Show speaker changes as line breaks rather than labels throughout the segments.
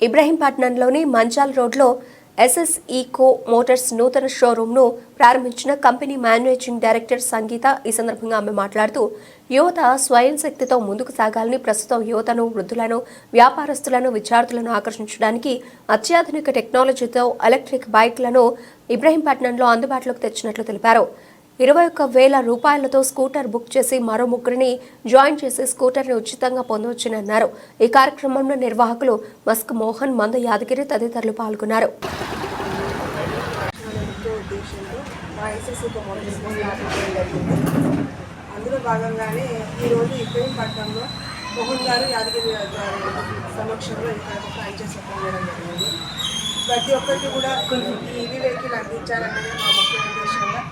ఇబ్రహీంపట్నంలోని మంచాల్ రోడ్లో SS eco Motors నూతన షోరూంను ప్రారంభించిన కంపెనీ మేనేజింగ్ డైరెక్టర్ సంగీత ఈ సందర్భంగా ఆమె మాట్లాడుతూ యువత స్వయం శక్తితో ముందుకు సాగాలని ప్రస్తుతం యువతను వృద్ధులను వ్యాపారస్తులను విద్యార్థులను ఆకర్షించడానికి అత్యాధునిక టెక్నాలజీతో ఎలక్ట్రిక్ బైక్లను ఇబ్రహీంపట్నంలో అందుబాటులోకి తెచ్చినట్లు తెలిపారు. ఇరవై ఒక్క వేల రూపాయలతో స్కూటర్ బుక్ చేసి మరో ముగ్గురిని జాయిన్ చేసి స్కూటర్ని ఉచితంగా పొందవచ్చని అన్నారు ఈ కార్యక్రమంలో నిర్వాహకులు మస్క్ మోహన్ మంద యాదగిరి తదితరులు పాల్గొన్నారు.
అందులో భాగంగానే ఈరోజు ఇబ్రహీంపట్నంలో మోహన్ గారు యాదగిరి గారి సమక్షంలో ఈ కార్యక్రమం ఫ్రాంచైజ్ జరిగింది. ప్రతి ఒక్కరికి కూడా ఈ ఈవీ వెహికల్ అందించాలన్నది మా ముఖ్య ఉద్దేశంగా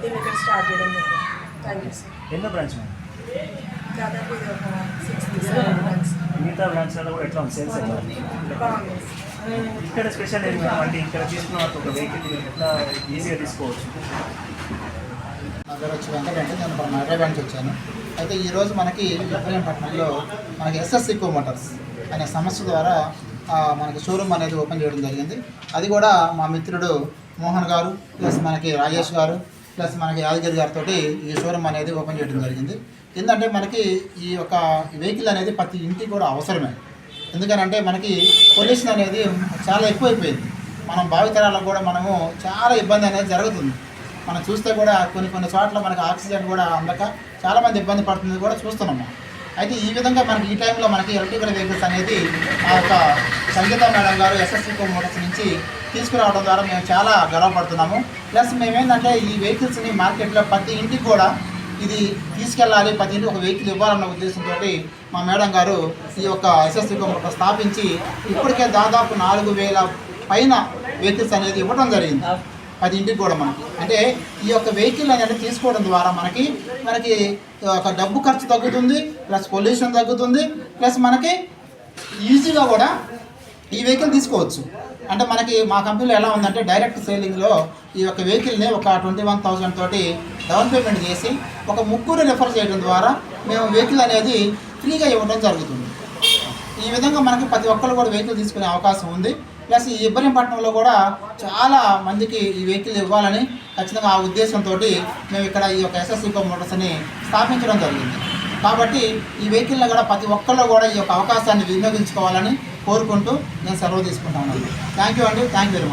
దీన్ని ఇక్కడ స్టార్ట్ చేయడం జరిగింది. థ్యాంక్ యూ సార్
ఎన్నో బ్రాంచ్
దాదాపు ఇది ఒక సిక్స్ మంత్స్
మిగతా బ్రాంచ్లలో కూడా ఎట్లా ఉంది? సేల్స్ ఎట్లా ఉంది?
బాగుంది.
ఇక్కడ స్పెషల్ ఏంటి అంటే ఇక్కడ తీసుకున్న వాళ్ళకి ఒక వెహికల్ ఎట్లా ఈజీగా తీసుకోవచ్చు?
నా పేరు వచ్చి వెంకట అంటే నేను మన హైదరాబాద్ నుంచి వచ్చాను. అయితే ఈరోజు మనకి ఇబ్రహీంపట్నంలో మనకి ఎస్ఎస్ ఇకో మోటార్స్ అనే సంస్థ ద్వారా ఆ, మనకి షోరూమ్ అనేది ఓపెన్ చేయడం జరిగింది. అది కూడా మా మిత్రుడు మోహన్ గారు ప్లస్ మనకి రాజేష్ గారు ప్లస్ మనకి యాదగిరి గారితో ఈ షోరూమ్ అనేది ఓపెన్ చేయడం జరిగింది. ఏంటంటే మనకి ఈ యొక్క వెహికల్ అనేది ప్రతి ఇంటికి కూడా అవసరమే. ఎందుకనంటే మనకి పొల్యూషన్ అనేది చాలా ఎక్కువైపోయింది. మనం భావితరాలకు కూడా మనము చాలా ఇబ్బంది అనేది జరుగుతుంది. మనం చూస్తే కూడా కొన్ని కొన్ని చోట్ల మనకి ఆక్సిజన్ కూడా అందక చాలామంది ఇబ్బంది పడుతుంది కూడా చూస్తున్నాము. అయితే ఈ విధంగా మనకి ఈ టైంలో మనకి ఎలక్ట్రికల్ వెహికల్స్ అనేది ఆ యొక్క Sangeetha madam garu SSC motors నుంచి తీసుకురావడం ద్వారా మేము చాలా గర్వపడుతున్నాము. ప్లస్ మేమేంటంటే ఈ వెహికల్స్ని మార్కెట్లో ప్రతి ఇంటికి కూడా ఇది తీసుకెళ్ళాలి ప్రతి ఇంటికి ఒక వెహికల్ ఇవ్వాలన్న ఉద్దేశంతో మా మేడం గారు ఈ యొక్క ఎస్ఎస్సి స్థాపించి ఇప్పటికే దాదాపు నాలుగు వేల పైన వెహికల్స్ అనేది ఇవ్వడం జరిగింది. పది ఇంటికి కూడా మనకి. అంటే ఈ యొక్క వెహికల్ అనేది తీసుకోవడం ద్వారా మనకి మనకి ఒక డబ్బు ఖర్చు తగ్గుతుంది ప్లస్ పొల్యూషన్ తగ్గుతుంది ప్లస్ మనకి ఈజీగా కూడా ఈ వెహికల్ తీసుకోవచ్చు. అంటే మనకి మా కంపెనీలో ఎలా ఉందంటే డైరెక్ట్ సేలింగ్లో ఈ యొక్క వెహికల్ని ఒక ట్వంటీ వన్ థౌజండ్ తోటి డౌన్ పేమెంట్ చేసి ఒక ముగ్గురు రిఫర్ చేయడం ద్వారా మేము వెహికల్ అనేది ఫ్రీగా ఇవ్వడం జరుగుతుంది. ఈ విధంగా మనకి ప్రతి ఒక్కరు కూడా వెహికల్ తీసుకునే అవకాశం ఉంది. ప్లస్ ఈ ఇబ్రహీంపట్నంలో కూడా చాలా మందికి ఈ వెహికల్ ఇవ్వాలని ఖచ్చితంగా ఆ ఉద్దేశంతో మేము ఇక్కడ ఈ యొక్క ఎస్ఎస్సి మోటార్స్ని స్థాపించడం జరిగింది. కాబట్టి ఈ వెహికల్లో కూడా ప్రతి ఒక్కళ్ళు కూడా ఈ యొక్క అవకాశాన్ని వినియోగించుకోవాలని కోరుకుంటూ నేను సెలవు తీసుకుంటాను. థ్యాంక్ యూ అండి. Thank you very much